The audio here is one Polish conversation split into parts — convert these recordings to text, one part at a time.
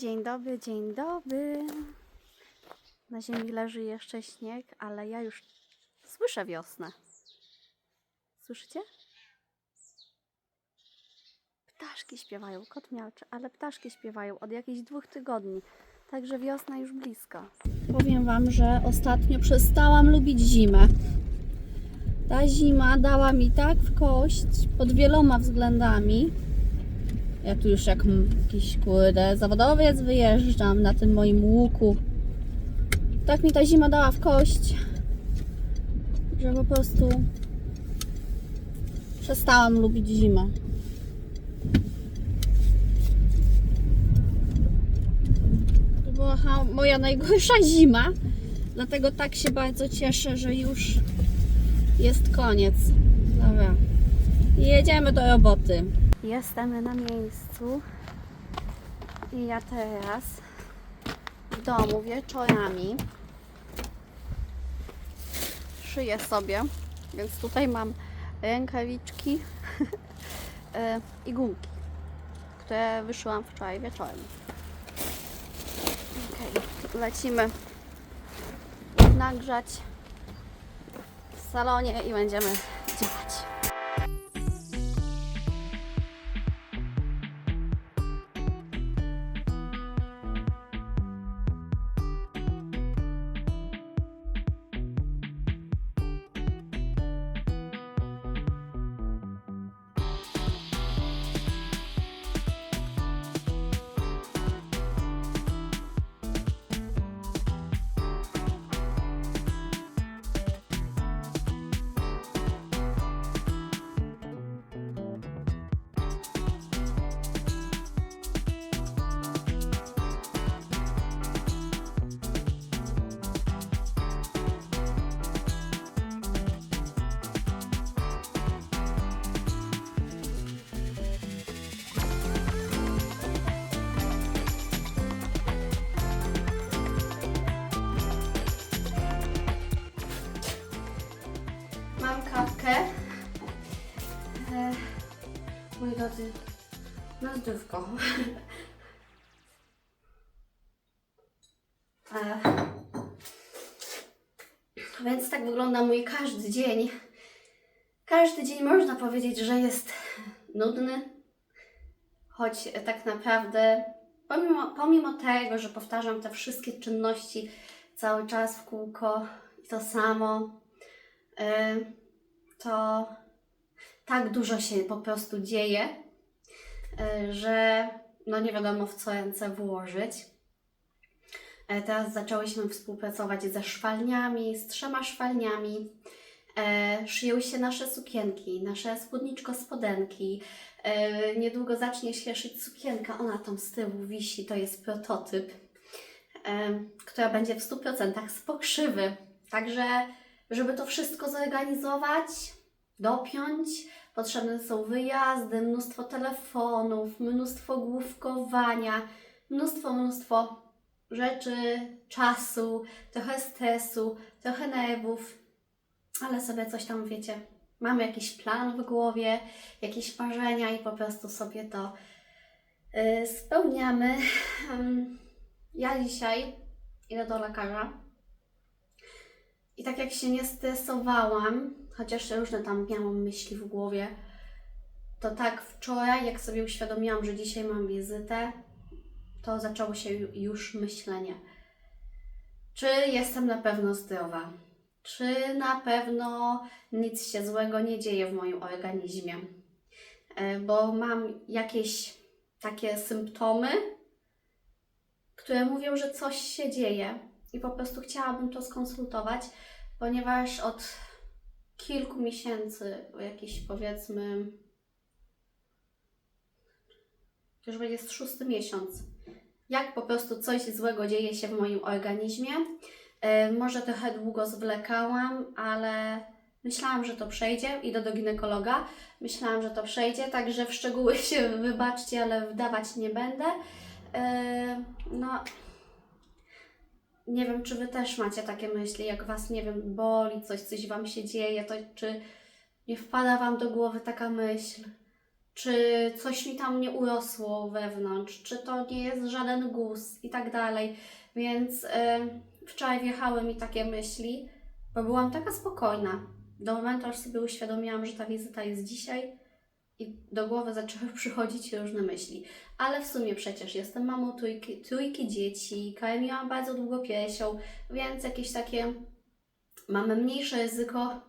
Dzień dobry, dzień dobry. Na ziemi leży jeszcze śnieg, ale ja już słyszę wiosnę. Słyszycie? Ptaszki śpiewają, kot miałczy, ale ptaszki śpiewają od jakichś dwóch tygodni, także wiosna już blisko. Powiem Wam, że ostatnio przestałam lubić zimę. Ta zima dała mi tak w kość pod wieloma względami. Ja tu już jak jakiś kurde zawodowiec wyjeżdżam na tym moim łuku. Tak mi ta zima dała w kość, że po prostu przestałam lubić zimę. To była moja najgorsza zima, dlatego tak się bardzo cieszę, że już jest koniec. Dobra. Jedziemy do roboty. Jesteśmy na miejscu i ja teraz w domu wieczorami szyję sobie, więc tutaj mam rękawiczki e, i gumki, które wyszyłam wczoraj wieczorem. Okay. Lecimy nagrzać w salonie i będziemy zdrówko. E, więc tak wygląda mój każdy dzień. Każdy dzień można powiedzieć, że jest nudny, choć tak naprawdę, pomimo, pomimo tego, że powtarzam te wszystkie czynności cały czas w kółko i to samo, y, to tak dużo się po prostu dzieje, że no nie wiadomo w co ręce włożyć. E, Teraz zaczęłyśmy współpracować ze szwalniami, z trzema szwalniami. E, Szyją się nasze sukienki, nasze spódniczko spodenki. E, Niedługo zacznie się szyć sukienka, ona tam z tyłu wisi, to jest prototyp, e, która będzie w 100% z pokrzywy. Także żeby to wszystko zorganizować, dopiąć, potrzebne są wyjazdy, mnóstwo telefonów, mnóstwo główkowania, mnóstwo, mnóstwo rzeczy, czasu, trochę stresu, trochę nerwów, ale sobie coś tam wiecie. Mamy jakiś plan w głowie, jakieś marzenia i po prostu sobie to y, spełniamy. Ja dzisiaj idę do lekarza. I tak jak się nie stresowałam, chociaż różne tam miałam myśli w głowie, to tak wczoraj, jak sobie uświadomiłam, że dzisiaj mam wizytę, to zaczęło się ju- już myślenie. Czy jestem na pewno zdrowa? Czy na pewno nic się złego nie dzieje w moim organizmie? E, Bo mam jakieś takie symptomy, które mówią, że coś się dzieje i po prostu chciałabym to skonsultować, ponieważ od kilku miesięcy, jakiś powiedzmy, już będzie szósty miesiąc, jak po prostu coś złego dzieje się w moim organizmie. E, Może trochę długo zwlekałam, ale myślałam, że to przejdzie. Idę do ginekologa. Myślałam, że to przejdzie, także w szczegóły się wybaczcie, ale wdawać nie będę. E, No, nie wiem, czy Wy też macie takie myśli, jak Was, nie wiem, boli coś, coś Wam się dzieje, to czy nie wpada Wam do głowy taka myśl, czy coś mi tam nie urosło wewnątrz, czy to nie jest żaden guz i tak dalej. Więc em, wczoraj wjechały mi takie myśli, bo byłam taka spokojna. Do momentu, aż sobie uświadomiłam, że ta wizyta jest dzisiaj i do głowy zaczęły przychodzić różne myśli. Ale w sumie przecież jestem mamą trójki, trójki dzieci, karmiłam bardzo długo piersią, więc jakieś takie mamy mniejsze ryzyko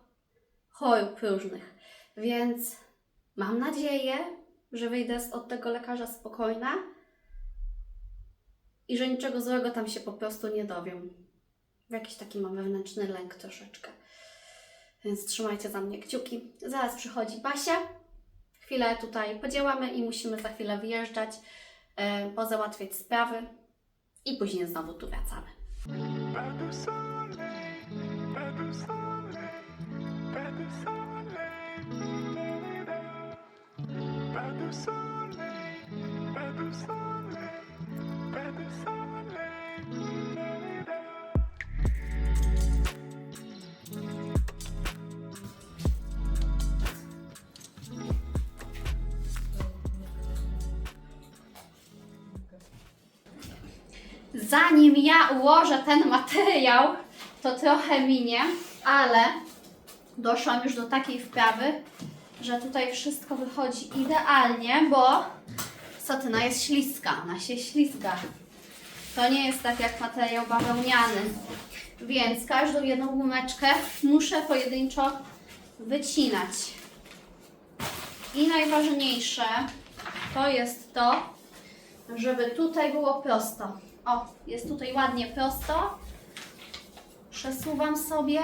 chorób różnych. Więc mam nadzieję, że wyjdę od tego lekarza spokojna i że niczego złego tam się po prostu nie dowiem. Jakiś taki mam wewnętrzny lęk troszeczkę. Więc trzymajcie za mnie kciuki. Zaraz przychodzi Basia. Chwilę tutaj podziałamy i musimy za chwilę wyjeżdżać, e, pozałatwiać sprawy i później znowu tu wracamy. Zanim ja ułożę ten materiał, to trochę minie, ale doszłam już do takiej wprawy, że tutaj wszystko wychodzi idealnie, bo satyna jest śliska, ona się ślizga. To nie jest tak jak materiał bawełniany, więc każdą jedną gumeczkę muszę pojedynczo wycinać. I najważniejsze to jest to, żeby tutaj było prosto. O, jest tutaj ładnie prosto. Przesuwam sobie.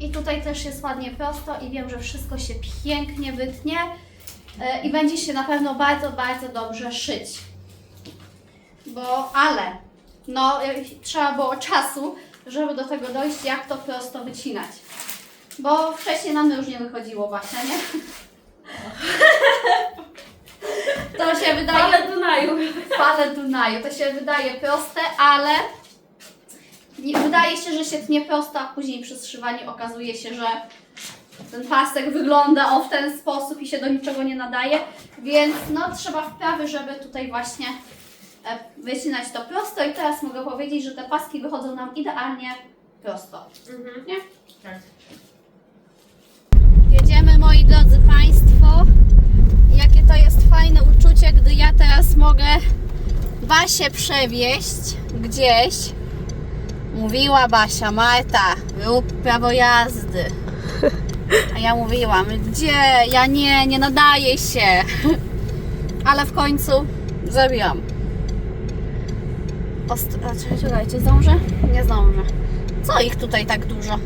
I tutaj też jest ładnie prosto i wiem, że wszystko się pięknie wytnie e, i będzie się na pewno bardzo, bardzo dobrze szyć. Bo, ale, no, trzeba było czasu, żeby do tego dojść, jak to prosto wycinać. Bo wcześniej nam już nie wychodziło właśnie, nie? To się wydaje... Ale Dunaju. Fale Dunaju. To się wydaje proste, ale nie, wydaje się, że się tnie prosto, a później przy zszywaniu okazuje się, że ten pasek wygląda o w ten sposób i się do niczego nie nadaje, więc no trzeba wprawy, żeby tutaj właśnie e, wycinać to prosto i teraz mogę powiedzieć, że te paski wychodzą nam idealnie prosto. Mhm. Nie? Tak. Jedziemy moi drodzy Państwo. Jakie to jest fajne uczucie, gdy ja teraz mogę Basię przewieźć gdzieś. Mówiła Basia, Marta, rób prawo jazdy. A ja mówiłam, gdzie? Ja nie, nie nadaję się. Ale w końcu zrobiłam. Ost- a, czekaj, czekajcie, zdążę? Nie zdążę. Co ich tutaj tak dużo?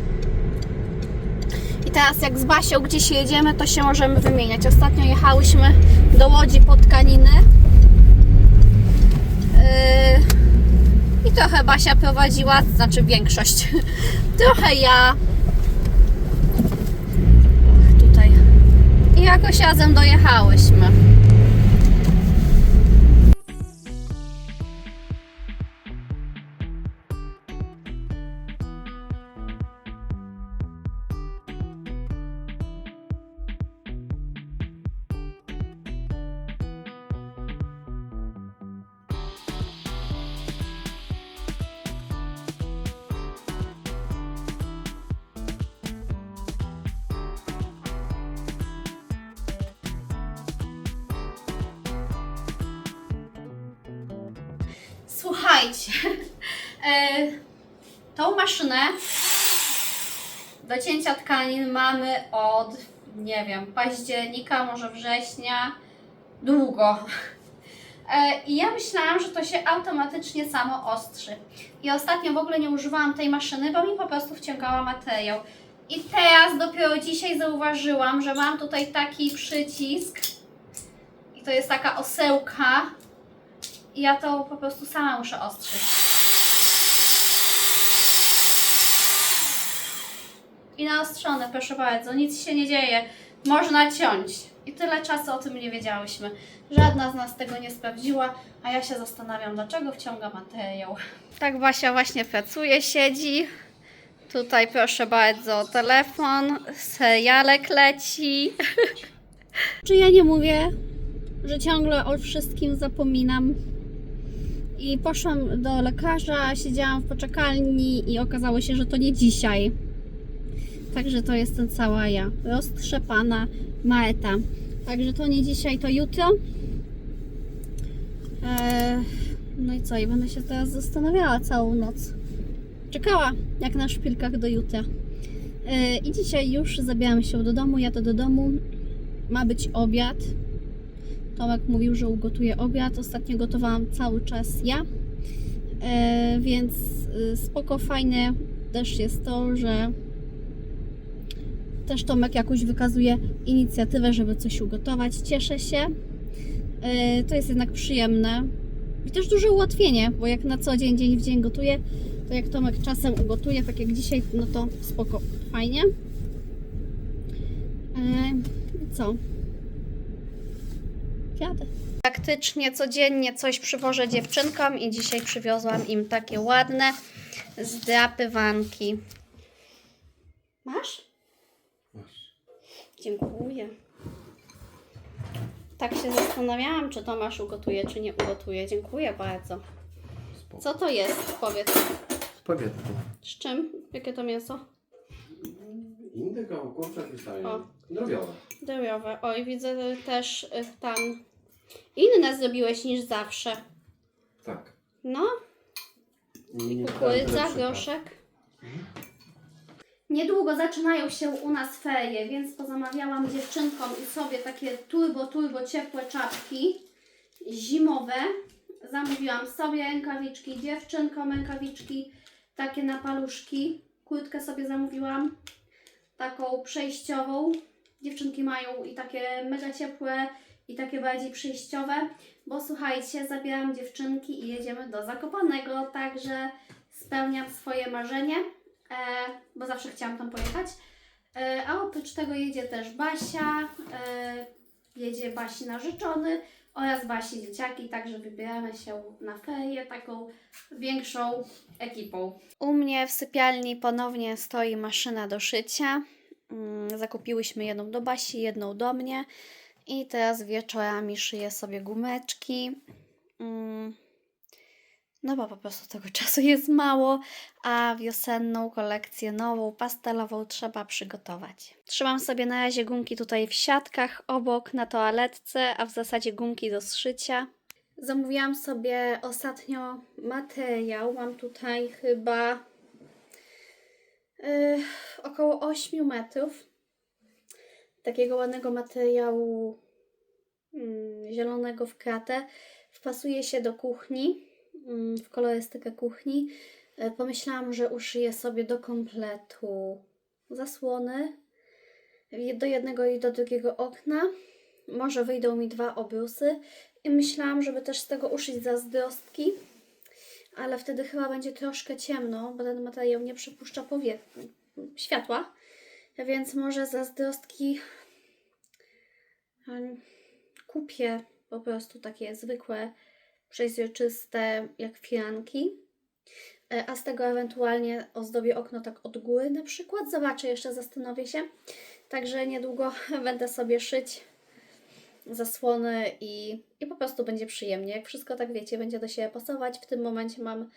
I teraz jak z Basią gdzieś jedziemy, to się możemy wymieniać. Ostatnio jechałyśmy do Łodzi po tkaniny. Yy, I trochę Basia prowadziła, znaczy większość. trochę ja. Tutaj. I jakoś razem dojechałyśmy. Słuchajcie, e, tą maszynę do cięcia tkanin mamy od, nie wiem, października, może września, długo. E, I ja myślałam, że to się automatycznie samo ostrzy. I ostatnio w ogóle nie używałam tej maszyny, bo mi po prostu wciągała materiał. I teraz dopiero dzisiaj zauważyłam, że mam tutaj taki przycisk i to jest taka osełka, i ja to po prostu sama muszę ostrzyć. I naostrzone, proszę bardzo, nic się nie dzieje. Można ciąć. I tyle czasu o tym nie wiedziałyśmy. Żadna z nas tego nie sprawdziła, a ja się zastanawiam, dlaczego wciąga materiał. Tak Basia właśnie pracuje, siedzi. Tutaj proszę bardzo, telefon, serialek leci. Czy ja nie mówię, że ciągle o wszystkim zapominam? I poszłam do lekarza, siedziałam w poczekalni i okazało się, że to nie dzisiaj. Także to jestem cała ja. Roztrzepana Maeta. Także to nie dzisiaj, to jutro. Eee, no i co? I będę się teraz zastanawiała całą noc. Czekała jak na szpilkach do jutra. Eee, I dzisiaj już zabieram się do domu, jadę do domu. Ma być obiad. Tomek mówił, że ugotuje obiad. Ostatnio gotowałam cały czas ja. E, więc y, spoko, fajne też jest to, że też Tomek jakoś wykazuje inicjatywę, żeby coś ugotować. Cieszę się. E, to jest jednak przyjemne. I też duże ułatwienie, bo jak na co dzień, dzień w dzień gotuję, to jak Tomek czasem ugotuje, tak jak dzisiaj, no to spoko, fajnie. E, co? Jadę. Praktycznie codziennie coś przywożę dziewczynkom i dzisiaj przywiozłam im takie ładne zdrapywanki. Masz? Dziękuję. Tak się zastanawiałam, czy Tomasz ugotuje, czy nie ugotuje. Dziękuję bardzo. Co to jest? Powiedz. Spaghetti. Z czym? Jakie to mięso? Indyka, kurczak i sanie. O. Drobiowe. Drobiowe. Oj, widzę też y, tam inne zrobiłeś niż zawsze. Tak. No, Nie, nie kukurydza, groszek. Niedługo zaczynają się u nas ferie, więc pozamawiałam dziewczynkom i sobie takie turbo, turbo ciepłe czapki zimowe. Zamówiłam sobie rękawiczki, dziewczynkom rękawiczki, takie na paluszki. Kurtkę sobie zamówiłam, taką przejściową. Dziewczynki mają i takie mega ciepłe, i takie bardziej przejściowe, bo słuchajcie, zabieram dziewczynki i jedziemy do Zakopanego, także spełniam swoje marzenie, e, bo zawsze chciałam tam pojechać. E, a oprócz tego jedzie też Basia, e, jedzie Basi narzeczony oraz Basi dzieciaki, także wybieramy się na ferie taką większą ekipą. U mnie w sypialni ponownie stoi maszyna do szycia. Mm, Zakupiłyśmy jedną do Basi, jedną do mnie. I teraz wieczorami szyję sobie gumeczki. No bo po prostu tego czasu jest mało, a wiosenną kolekcję nową, pastelową trzeba przygotować. Trzymam sobie na razie gumki tutaj w siatkach obok na toaletce, a w zasadzie gumki do zszycia. Zamówiłam sobie ostatnio materiał. Mam tutaj chyba yy, około 8 metrów takiego ładnego materiału mm, zielonego w kratę. Wpasuje się do kuchni, w kolorystykę kuchni. E, Pomyślałam, że uszyję sobie do kompletu zasłony do jednego i do drugiego okna. Może wyjdą mi dwa obrusy. I myślałam, żeby też z tego uszyć zazdrostki, ale wtedy chyba będzie troszkę ciemno, bo ten materiał nie przepuszcza powie- światła. Więc może zazdrostki kupię po prostu takie zwykłe, przeźroczyste, jak firanki. E, A z tego ewentualnie ozdobię okno tak od góry na przykład. Zobaczę, jeszcze zastanowię się. Także niedługo będę sobie szyć zasłony i, i po prostu będzie przyjemnie. Jak wszystko tak wiecie, będzie do siebie pasować. W tym momencie mam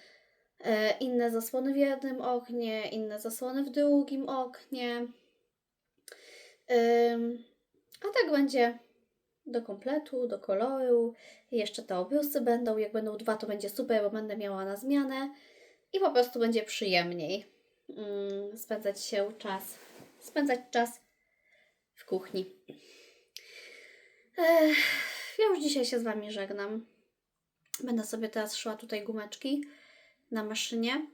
e, inne zasłony w jednym oknie, inne zasłony w drugim oknie. A tak będzie do kompletu, do koloru. Jeszcze te obrusy będą. Jak będą dwa, to będzie super, bo będę miała na zmianę. I po prostu będzie przyjemniej ym, spędzać się czas, spędzać czas w kuchni. Ech, ja już dzisiaj się z Wami żegnam. Będę sobie teraz szła tutaj gumeczki na maszynie.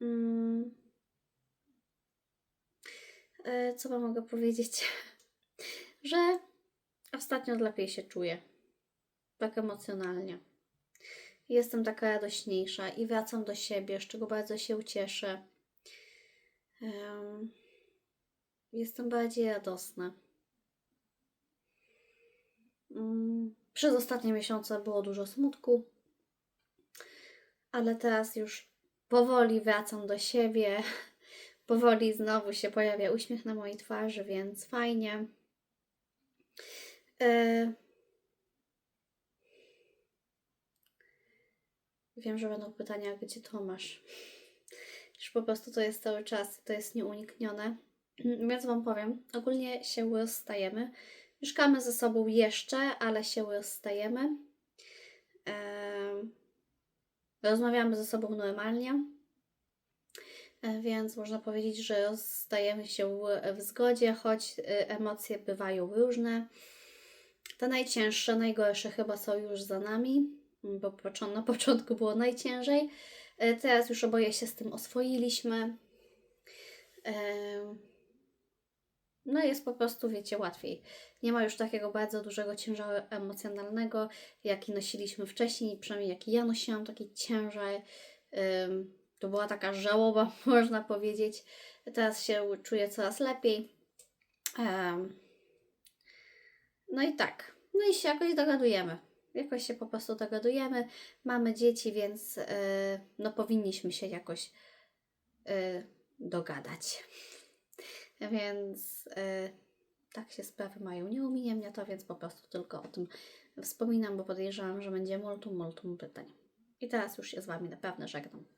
Mm. E, Co Wam mogę powiedzieć? Że ostatnio lepiej się czuję. Tak emocjonalnie. Jestem taka radośniejsza i wracam do siebie, z czego bardzo się cieszę. Em, Jestem bardziej radosna. Mm, Przez ostatnie miesiące było dużo smutku, ale teraz już powoli wracam do siebie. powoli znowu się pojawia uśmiech na mojej twarzy, więc fajnie. E, Wiem, że będą pytania, gdzie Tomasz. Już po prostu to jest cały czas, to jest nieuniknione. Więc Wam powiem, ogólnie się rozstajemy. Mieszkamy ze sobą jeszcze, ale się rozstajemy. Em, Rozmawiamy ze sobą normalnie. Więc można powiedzieć, że rozstajemy się w zgodzie, choć e, emocje bywają różne. Te najcięższe, najgorsze chyba są już za nami, bo na początku było najciężej. E, Teraz już oboje się z tym oswoiliśmy. Em, No jest po prostu, wiecie, łatwiej. Nie ma już takiego bardzo dużego ciężaru emocjonalnego, jaki nosiliśmy wcześniej, przynajmniej jaki ja nosiłam, taki ciężar. To była taka żałoba, można powiedzieć. Teraz się czuję coraz lepiej. No i tak. No i się jakoś dogadujemy. Jakoś się po prostu dogadujemy. Mamy dzieci, więc e, no powinniśmy się jakoś e, dogadać. Więc e, tak się sprawy mają. Nie ominie mnie to, więc po prostu tylko o tym wspominam, bo podejrzewam, że będzie multum, multum pytań. I teraz już się z Wami naprawdę żegnam.